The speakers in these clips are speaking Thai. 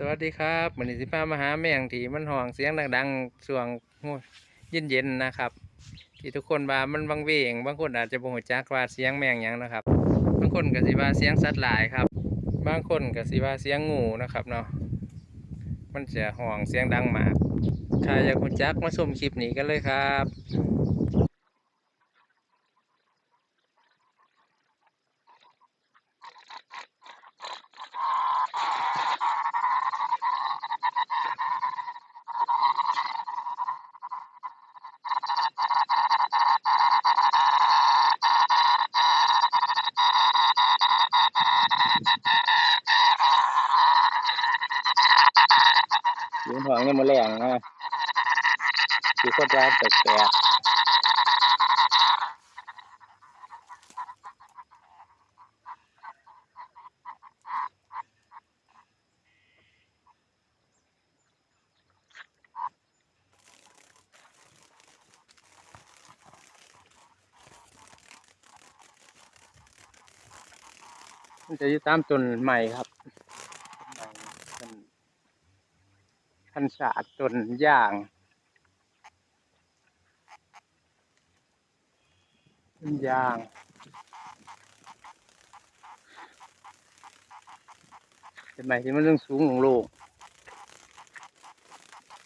สวัสดีครับวันนี้สิพามาหาแมงที่มันห้องเสียงดังๆช่วงเย็นๆนะครับ ที่ทุกคนว่ามันบังเวงบางคนอาจจะบ่ฮู้จักว่าเสียงแมงยังนะครับ บางคนก็สิว่าเสียงสัตว์หลายครับ บางคนก็สิว่าเสียงงูนะครับเนาะมันจะห้องเสียงดังมากถ้าอยากฮู้จักมาชมคลิปนี้กันเลยครับ ยงห้องนี่มันแรงนะคือคนร้ายแปลกมันจะยู่ตามต้นใหม่ครับต้นไม้ต้น พันศาตร์ต้นย่างต้นย่าง เป็นไหมที่มันเรื่องสูงของโลก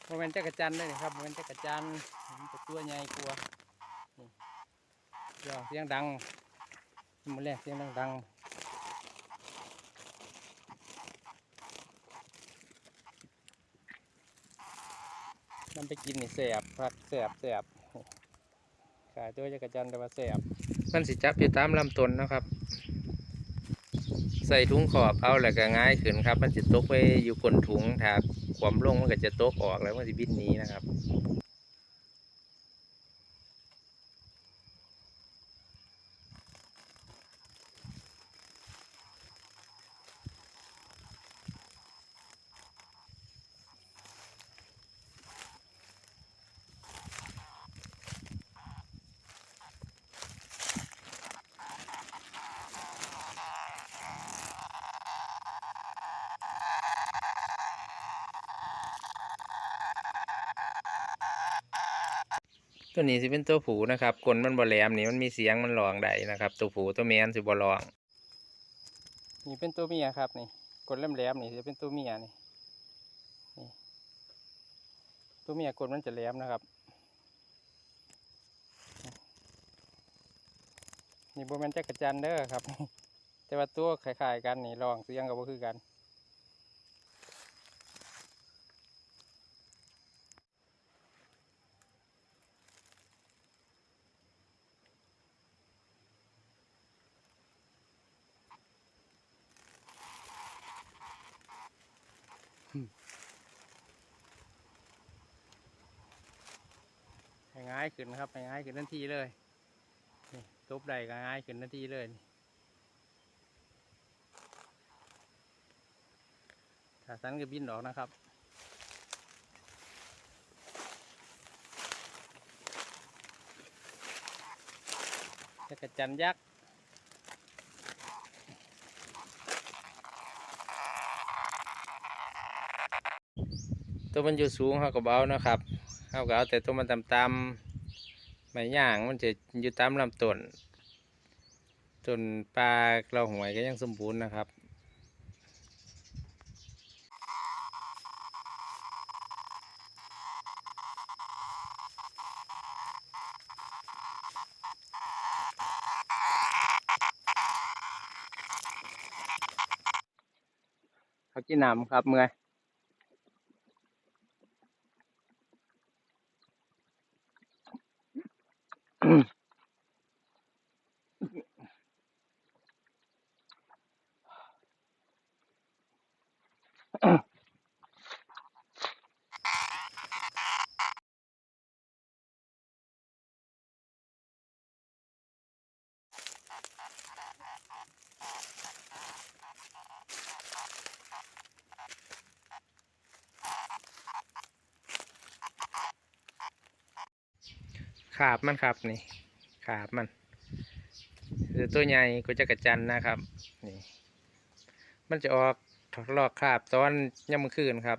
โมเมนต์จักรจันทร์เลยครับโมเมนต์จักรจันทร์ตัวใหญ่กลัวเดี๋ยวเสียงดังมันแรกเสียงดังๆ มันไปกินนี่แสบครับแสบแสบขายตัวจักรจันแต่ว่าแสบมันสิจับอยู่ตามลำต้นนะครับ ใส่ถุงขอบเอาแล้วก็ง่ายขึ้นครับ มันจะตกไปอยู่ก้นถุงถ้าความลงมันก็จะตกออกแล้วมันจะบินหนี้นะครับ ตัวนี้สิเป็นตัวผูนะครับกลมันบ่แหลมนี่มันมีเสียงมันร้องได้นะครับตัวผูตัวเมียนสิบ่ร้องนี่เป็นตัวเมียครับนี่กลแหลมๆนี่จะเป็นตัวเมียนี่นี่ตัวเมียกลมันจะแหลมนะครับนี่โบแมนจักรจันเด้อครับ แต่ว่าตัวคล้ายๆกันนี่ร้องเสียงก็บ่คือกัน ง่ายขึ้นนะครับง่ายขึ้นทันทีเลยนี่ตบใดก็ง่ายขึ้นทันทีเลยถ้าสันก็บินออกนะครับจักรจันยักษ์ ตัวมันอยู่สูงเขาก็เบานะครับเขาก็เอาแต่ตัวมันต่ำๆไม่ย่างมันจะอยู่ตามลำต้นจนปลาเราหวยก็ยังสมบูรณ์นะครับเขากินน้ำครับเมื่อย ขาบมันครับนี่ขาบมันคือตัวใหญ่ก็จะกระจันนะครับนี่มันจะออก ลอกคราบตอนย่ำคืนครับ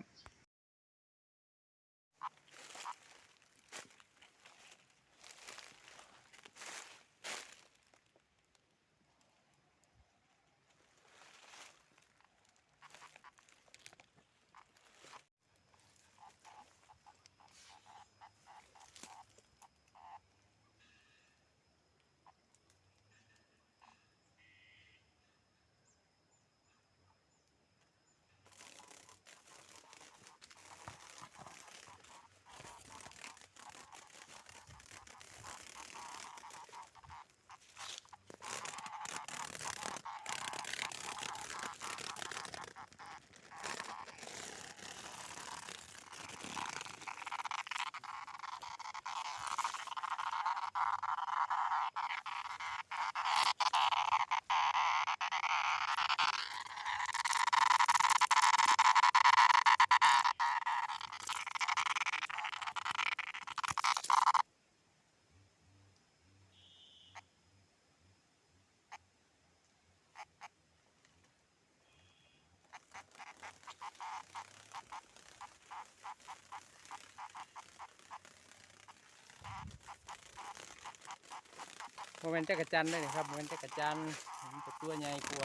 โมเมนต์จักรจันทร์เลยครับโมเมนจักรจันทร์มันจะตัวใหญ่กลัว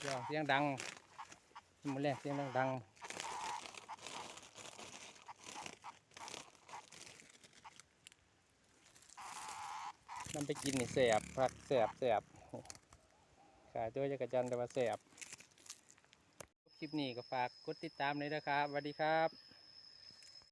เดี๋ยวเสียงดังมันแรกเสียงดังๆมันไปกินนี่แสบพักแสบแสบขายตัวจักรจันแต่ว่าแสบคลิปนี้ก็ฝากกดติดตามเลยนะครับสวัสดีครับ